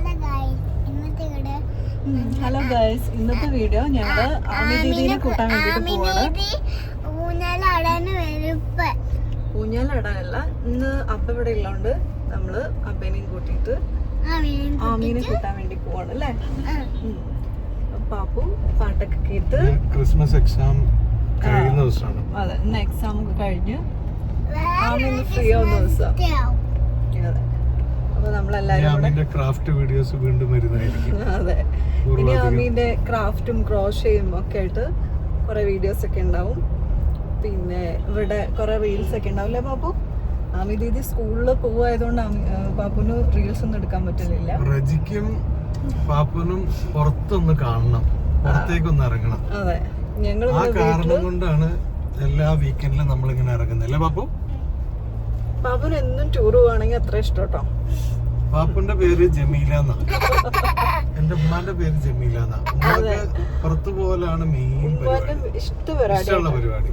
Hello guys ഇന്നത്തെ guys ഇന്നത്തെ video ഞങ്ങൾ ദീദിനെ കൂട്ടാൻ വേണ്ടിട്ട് പോവാണ്. ഊഞ്ഞാലിടാനല്ല ഇന്ന് അപ്പ ഇവിടെ ഉള്ളതുകൊണ്ട് നമ്മൾ അപ്പേനെയും കൂട്ടിയിട്ട് ആമീനെ ആമീനെ കൂട്ടാൻ വേണ്ടി പോവാണ് അല്ലേ? ഉം. പാപ്പു പാട്ടൊക്കെ കേട്ട് ക്രിസ്മസ് എക്സാം കഴിയുന്ന ദിവസമാണ്. അതെ ഇന്ന് എക്സാം ഒക്കെ കഴിഞ്ഞ് വേറെ ആമിന്ന് ഫ്രീ ആവുന്ന ദിവസം. അപ്പൊ നമ്മളെല്ലാരും ക്രാഫ്റ്റ് വീഡിയോസ് വീണ്ടും വരുന്നതായിരിക്കും. അതെ. ഇനി ആമീന്റെ ക്രാഫ്റ്റും ക്രോഷയും ഒക്കെ ആയിട്ട് കുറെ വീഡിയോസ് ഒക്കെ ഉണ്ടാവും. പിന്നെ ഇവിടെ കുറെ റീൽസ് ഒക്കെ ഉണ്ടാവും അല്ലേ പാപ്പു ആമി ദീദി സ്കൂളിൽ പോവായതുകൊണ്ട് പാപ്പുന് റീൽസ് ഒന്നും എടുക്കാൻ പറ്റില്ല റജിക്കും പാപ്പനും പുറത്തൊന്ന് കാണണം. പുറത്തേക്കൊന്ന് ഇറങ്ങണം. അതെ. ഞങ്ങൾ ആ കാരണം കൊണ്ടാണ് എല്ലാ വീക്കെൻഡിലും നമ്മൾ ഇങ്ങനെ ഇറങ്ങുന്നത്. അല്ലേ പാപ്പു പാപ്പുന് എന്നും ടൂർ പോവാണെങ്കിൽ അത്ര ഇഷ്ടം കേട്ടോ പാപ്പുന്റെ പേര് ജമീല എന്നാ. എന്റെ ഉമ്മാന്റെ പേര് ജമീല എന്നാ. പുറത്തു പോലാണ് മെയിൻ ഇഷ്ടമുള്ള പരിപാടി.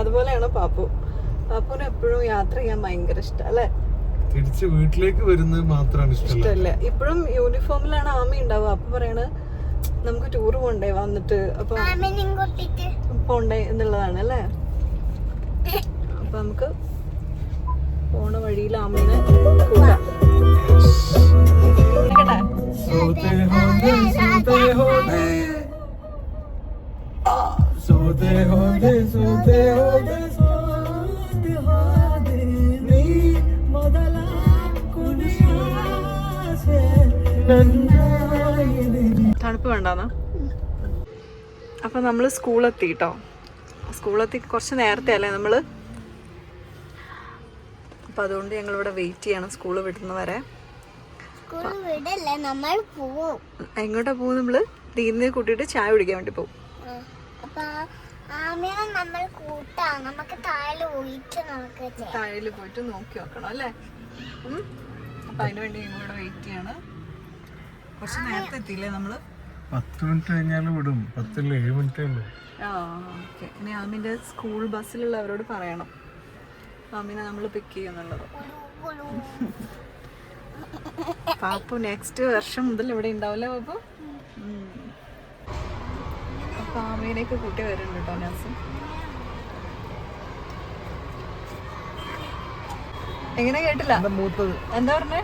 അതുപോലെയാണ് പാപ്പു. പാപ്പുന് എപ്പോഴും യാത്ര ചെയ്യാൻ ഭയങ്കര ഇഷ്ടം അല്ലേ? തിരിച്ച് വീട്ടിലേക്ക് വരുന്നത് മാത്രമാണ് ഇഷ്ടമല്ല. ഇപ്പോഴും യൂണിഫോമിലാണ് ആമി ഉണ്ടാവുക. അപ്പൊ പറയണ നമുക്ക് ടൂർ പോണ്ടേ വന്നിട്ട് അപ്പൊ പോണ്ടേ എന്നുള്ളതാണ് അല്ലേ? അപ്പൊ നമുക്ക് പോണ വഴിയിൽ ആമീനെ തണുപ്പ് വേണ്ടാന്നാ? അപ്പൊ നമ്മൾ സ്കൂളെത്തി കേട്ടോ സ്കൂളെത്തി കുറച്ച് നേരത്തെ അല്ലേ നമ്മൾ? അപ്പൊ അതുകൊണ്ട് ഞങ്ങൾ ഇവിടെ വെയിറ്റ് ചെയ്യണം സ്കൂൾ നമ്മൾ പോവും. എങ്ങോട്ടാ പോകും നമ്മൾ? തീരുന്ന കൂട്ടിയിട്ട് ചായ കുടിക്കാൻ വേണ്ടി പോകും നമ്മൾ താഴെ പോയിട്ട് നോക്കി. നോക്കണം അല്ലേ. അപ്പൊ അതിനുവേണ്ടി വേണ്ടി ഞങ്ങൾ വെയിറ്റ് ചെയ്യാണ്. കുറച്ച് നേരത്തെ എത്തിയില്ലേ നമ്മൾ? പത്ത് മിനിറ്റ് കഴിഞ്ഞാലും വിടും. പത്തില്ല ഏഴ് മിനിറ്റേ ഉള്ളൂ. ആ ഓക്കെ. ഇനി ആമിന്റെ സ്കൂൾ ബസ്സിലുള്ളവരോട് പറയണം. ആമിനെ നമ്മൾ പിക്ക് ചെയ്യുന്നുള്ളത്. പാപ്പു നെക്സ്റ്റ് വർഷം മുതൽ ഇവിടെ ഉണ്ടാവില്ല പാപ്പു. അപ്പൊ ആമീനെയൊക്കെ കൂട്ടി വരുന്നുണ്ട് കേട്ടോ നാസം എങ്ങനെ കേട്ടില്ല? എന്താ പറഞ്ഞേ?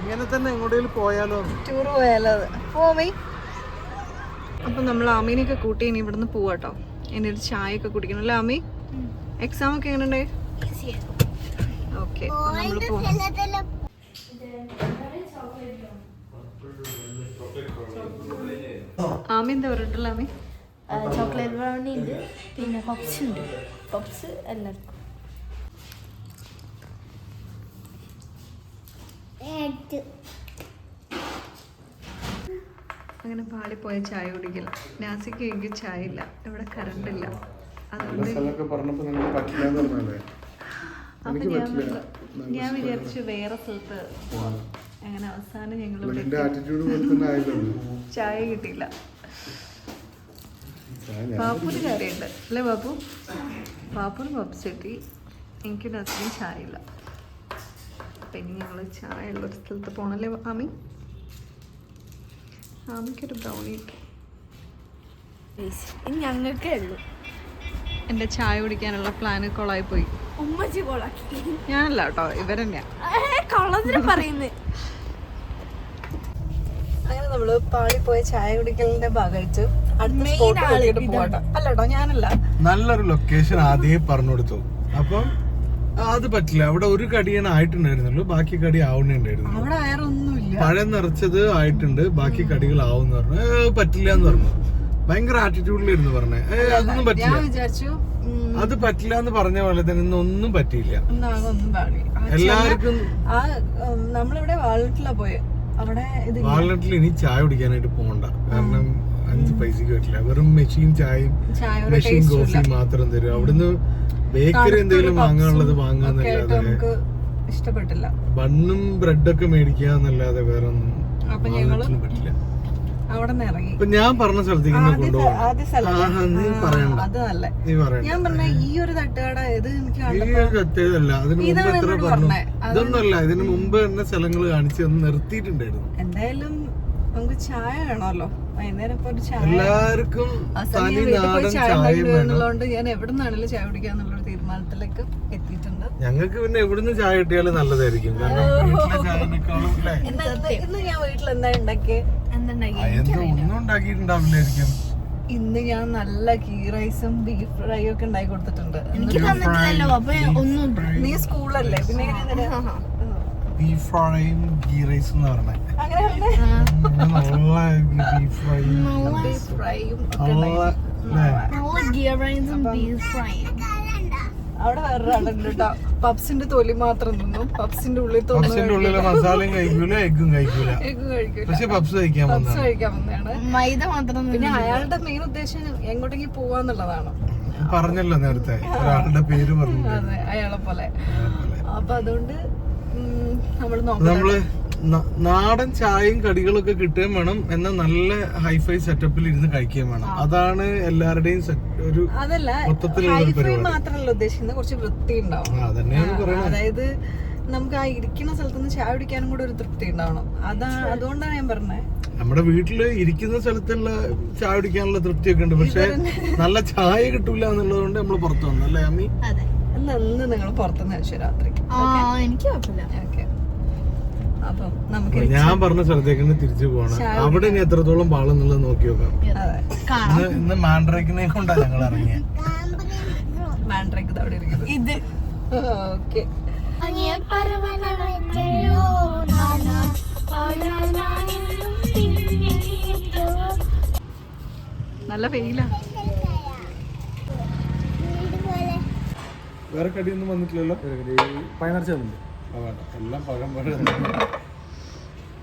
ഇങ്ങനെ തന്നെ എങ്ങോട്ടേലും പോയാലോ? ടൂർ പോയാലോ പോമി അപ്പൊ നമ്മൾ ആമീനെയൊക്കെ കൂട്ടി ഇനി ഇവിടുന്ന് പോവാട്ടോ ഇനി ഒരു ചായ ഒക്കെ കുടിക്കണം അല്ലേ ആമി? എക്സാം ഒക്കെ എങ്ങനെ ഉണ്ടായി ഓക്കെ നമ്മൾ ആമി എന്താ പറഞ്ഞിട്ടുള്ള ആമി? ചോക്ലേറ്റ് ബ്രൗണി ഉണ്ട് പിന്നെ പപ്സ് ഉണ്ട്. പപ്സ് എല്ലാവർക്കും അങ്ങനെ പാളിപ്പോയ ചായ കുടിക്കില്ല. നാസിക്ക് എനിക്ക് ചായ ഇല്ല ഇവിടെ കറണ്ട് ഇല്ല അതുകൊണ്ട് സ്ഥലമൊക്കെ പറഞ്ഞപ്പോ നിങ്ങൾക്ക് പറ്റില്ല എന്ന് പറഞ്ഞല്ലേ? ഞാൻ വിചാരിച്ചു വേറെ സ്ഥലത്ത് അങ്ങനെ അവസാനം ഞങ്ങൾ ചായ കിട്ടിയില്ല. പാപ്പുന് കാര്യമുണ്ട്. അല്ലേ ബാപ്പു? പാപ്പുന് പപ്സ് കിട്ടി. എനിക്ക് നസിനും ചായ ഇല്ല അപ്പം ഇനി ഞങ്ങൾ ചായ ഉള്ളൊരു സ്ഥലത്ത് പോകണല്ലേ ആമി? ആമിക്കൊരു ബ്രൗണി കിട്ടി ഇനി ഞങ്ങൾക്കേ ഉള്ളൂ. എന്റെ ചായ കുടിക്കാനുള്ള പ്ലാൻ കൊളായി പോയി ഉമ്മച്ചി കൊളാക്കി. ഞാനല്ല കേട്ടോ ഇവരെന്നെയാ. കള്ളത്തിന് പറയുന്നത് അങ്ങനെ നമ്മൾ പാളിപ്പോയ ചായ കുടിക്കലിന്റെ ഭാഗമായിട്ട് അടുത്ത സ്പോട്ട് ആൾ നോക്കിയിട്ട് പോകട്ടോ. അല്ല കേട്ടോ ഞാനല്ല. നല്ലൊരു ലൊക്കേഷൻ ആദ്യം പറഞ്ഞു കൊടുത്തു അപ്പം അത് പറ്റില്ല. അവിടെ ഒരു കടിയാണ് ആയിട്ടുണ്ടായിരുന്നുള്ളൂ. ബാക്കി കടി ആവുന്നുണ്ടായിരുന്നു പഴം നിറച്ചത് ആയിട്ടുണ്ട്. ബാക്കി കടികൾ ആവും പറഞ്ഞു. പറ്റില്ല എന്ന് പറഞ്ഞു. ഭയങ്കര ആറ്റിറ്റ്യൂഡിലായിരുന്നു പറഞ്ഞേ. അതൊന്നും പറ്റില്ല. അത് പറ്റില്ല എന്ന് പറഞ്ഞ പോലെ തന്നെ ഇന്നൊന്നും പറ്റിയില്ല. എല്ലാവർക്കും നമ്മളിവിടെ വാൾനട്ടിലാ പോയത് വാൾനട്ടിൽ ഇനി ചായ കുടിക്കാനായിട്ട് പോകണ്ട കാരണം അഞ്ച് പൈസക്ക് പറ്റില്ല. വെറും മെഷീൻ ചായയും ചായ മെഷീൻ കോഫിയും കോഫി മാത്രം തരും. അവിടുന്ന് ബേക്കറി എന്തെങ്കിലും വാങ്ങാനുള്ളത് വാങ്ങാന്നല്ലാതെ നമുക്ക് ഇഷ്ടപ്പെട്ടില്ല. ബണ്ണും ബ്രെഡൊക്കെ മേടിക്കുക എന്നല്ലാതെ വേറെ ഒന്നും അപ്പൊ ഞങ്ങൾ വാൾനട്ടിൽ പറ്റില്ല. ഇറങ്ങി. ഇപ്പൊ ഞാൻ പറഞ്ഞ സ്ഥലത്തേക്ക് ഞാൻ പറഞ്ഞ ഈ ഒരു തട്ടുകട ഇത് എനിക്ക് ഇതൊന്നല്ല ഇതിനു മുമ്പ് തന്നെ സ്ഥലങ്ങൾ കാണിച്ചു നിർത്തിയിട്ടുണ്ടായിരുന്നു. എന്തായാലും നമുക്ക് ചായ വേണമല്ലോ. എല്ലാവർക്കും എന്നുള്ളതുകൊണ്ട് ഞാൻ എവിടെ ചായ തീരുമാനത്തിലേക്ക് എത്തിയിട്ടുണ്ട്. ഞങ്ങൾക്ക് പിന്നെ എവിടുന്ന് ചായ കിട്ടിയാലും നല്ലതായിരിക്കും. ഇന്ന് ഞാൻ വീട്ടിൽ എന്താ ഒന്നും ഉണ്ടാക്കിയിട്ടുണ്ടാവില്ലായിരിക്കും. ഇന്ന് ഞാൻ നല്ല ഗീ റൈസും ബീഫ് ഫ്രൈയും ഒക്കെ ഉണ്ടാക്കി കൊടുത്തിട്ടുണ്ട്. എനിക്ക് തന്നിട്ടില്ലല്ലോ അപ്പൊ ഒന്നും നീ സ്കൂളല്ലേ പിന്നെ ബീഫ് ഫ്രൈയും ഗീ റൈസ് എന്ന് പറഞ്ഞത്? നല്ല ബീഫ് ഫ്രൈ നല്ല. അല്ലേ നല്ല ബീഫ് ഫ്രൈയും അവിടെ വേറൊരാളുണ്ട് കേട്ടോ. പപ്സിന്റെ തൊലി മാത്രം തിന്നും. പപ്സിന്റെ ഉള്ളിൽ തോന്നുന്നു പപ്സിന്റെ ഉള്ളിൽ മസാലയും കഴിക്കൂല എഗ്ഗും കഴിക്കൂല. പക്ഷെ പപ്സ് കഴിക്കാൻ പപ്സ് കഴിക്കാൻ വന്നതാണ്. മൈദ മാത്രം പിന്നെ അയാളുടെ മെയിൻ ഉദ്ദേശം എങ്ങോട്ടെങ്കിലും പോവാന്നുള്ളതാണ്. പറഞ്ഞല്ലോ നേരത്തെ. ഒരാളുടെ പേര് പറഞ്ഞു അതെ അയാളെ പോലെ. അപ്പൊ അതുകൊണ്ട് നമ്മൾ നാടൻ ചായയും കടികളൊക്കെ കിട്ടുകയും വേണം. എന്ന നല്ല ഹൈഫൈ സെറ്റപ്പിൽ ഇരുന്ന് കഴിക്കുകയും വേണം. അതാണ് എല്ലാവരുടെയും ഒരു അതല്ല മൊത്തത്തിലുള്ള മാത്രമല്ല ഉദ്ദേശിക്കുന്നത്. കുറച്ച് വൃത്തി ഉണ്ടാവും അതായത് നമുക്ക് ആ ഇരിക്കുന്ന സ്ഥലത്തുനിന്ന് ചായ കുടിക്കാനും കൂടെ ഒരു തൃപ്തി ഉണ്ടാവണം. അതാണ് അതുകൊണ്ടാണ് ഞാൻ പറഞ്ഞത് നമ്മുടെ വീട്ടിൽ ഇരിക്കുന്ന സ്ഥലത്തുള്ള ചായ കുടിക്കാനുള്ള തൃപ്തിയൊക്കെ ഉണ്ട്. പക്ഷെ നല്ല ചായ കിട്ടൂല എന്നുള്ളത് കൊണ്ട് നമ്മൾ പുറത്തു വന്നു. അല്ലേ അമ്മി? അതെ. എന്നാ നിങ്ങൾ പുറത്തുനിന്ന് കഴിച്ചു രാത്രി ആ എനിക്ക് കുഴപ്പമില്ല. അപ്പം നമുക്ക് ഞാൻ പറഞ്ഞ സ്ഥലത്തേക്ക് തിരിച്ചു പോകണം. അവിടെ ഇനി എത്രത്തോളം പാളെന്നുള്ളത് നോക്കി നോക്കാം. അതെ. കാണാം. ഇന്ന് ഇന്ന് മാൻഡ്രേക്കിനെ കൊണ്ടാ ഞങ്ങൾ ഇറങ്ങിയത് മാൻഡ്രേക്ക് അവിടെ ഇരിക്കുന്നത് ഇത്. ഓക്കെ. നല്ല വെയിലാ. വേറെ കടിയൊന്നും വന്നിട്ടില്ലല്ലോ? പതിനാറ് വേണ്ട. എല്ലാം പഴം പഴം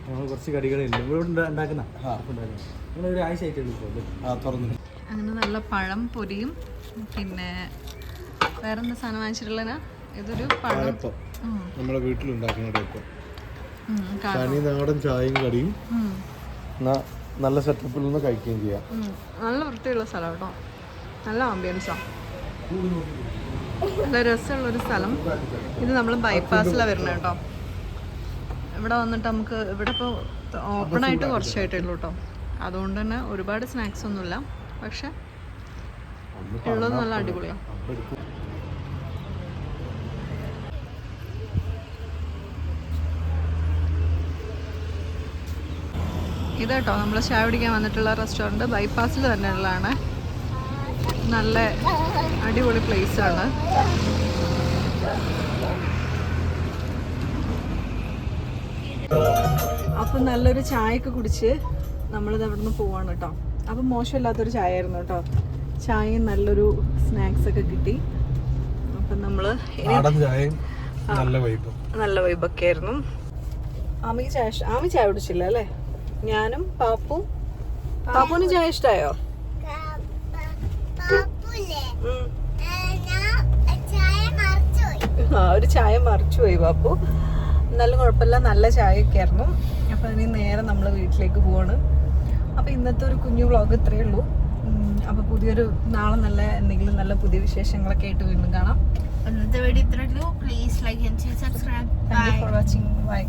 നമ്മൾ കുറച്ച് കടികളുണ്ട് ഇവിടെ ഉണ്ടാ- ഉണ്ടാക്കുന്ന. നിങ്ങൾ ഒരു ആഴ്ച ആയിട്ട് ഇപ്പോൾ ആ തുറന്നു. അങ്ങനെ നല്ല പഴം പൊരിയും. പിന്നെ വേറെന്താ സാധനം വാങ്ങിച്ചിട്ടുള്ളതിനാ? ഇതൊരു പഴം. പഴപ്പം. നമ്മുടെ വീട്ടിലുണ്ടാക്കുന്ന കാ- തനി നാടൻ ചായയും കടിയും. നല്ല സെറ്റപ്പിൽ നിന്ന് കഴിക്കുകയും ചെയ്യാം. നല്ല വൃത്തിയുള്ള സ്ഥലം കേട്ടോ. നല്ല ആംബിയൻസാ നല്ല രസമുള്ളൊരു സ്ഥലം. ഇത് നമ്മൾ ബൈപ്പാസിലാണ് വരുന്നത് കേട്ടോ. ഇവിടെ വന്നിട്ട് നമുക്ക് ഇവിടെ ഇപ്പോൾ ഓപ്പൺ ആയിട്ട് കുറച്ചായിട്ടേ ഉള്ളൂ കേട്ടോ. അതുകൊണ്ട് തന്നെ ഒരുപാട് സ്നാക്സ് ഒന്നുമില്ല. പക്ഷെ ഉള്ളത് നല്ല അടിപൊളിയാണ് ഇതാട്ടോ നമ്മൾ ചായ പിടിക്കാൻ വന്നിട്ടുള്ള റെസ്റ്റോറന്റ് ബൈപ്പാസിൽ തന്നെ ഉള്ളതാണ് നല്ല അടിപൊളി പ്ലേസാണ് ആണ്. അപ്പം നല്ലൊരു ചായയൊക്കെ കുടിച്ച് നമ്മളിത് അവിടെ നിന്ന് പോവാണ് കേട്ടോ അപ്പം മോശമില്ലാത്തൊരു ചായ ആയിരുന്നു കേട്ടോ ചായയും നല്ലൊരു സ്നാക്സ് ഒക്കെ കിട്ടി. അപ്പം നമ്മൾ ചായയും നല്ല വൈബും നല്ല വൈബൊക്കെ ആയിരുന്നു. ആമിക്ക് ചായ ഇഷ്ട- ആമി ചായ കുടിച്ചില്ല അല്ലേ? ഞാനും പാപ്പും പാപ്പുവിന് ചായ ഇഷ്ടായോ പാപ്പുല്ലേ ഉം. ഞാൻ ചായ മറിച്ചുപോയി ആ ഒരു ചായ മറിച്ചു പോയി പാപ്പു എന്നാലും കുഴപ്പമില്ല നല്ല ചായയൊക്കെ ആയിരുന്നു. അപ്പോൾ ഇനി നേരെ നമ്മൾ വീട്ടിലേക്ക് പോവാണ്. അപ്പോൾ ഇന്നത്തെ ഒരു കുഞ്ഞു വ്ളോഗ് ഇത്രയേ ഉള്ളൂ. അപ്പോൾ പുതിയൊരു നാളെ നല്ല എന്തെങ്കിലും നല്ല പുതിയ വിശേഷങ്ങളൊക്കെ ആയിട്ട് വീണ്ടും കാണാം. ഇന്നത്തെ വീഡിയോ ഇത്രയേ ഉള്ളൂ. Please like and subscribe thank you for watching bye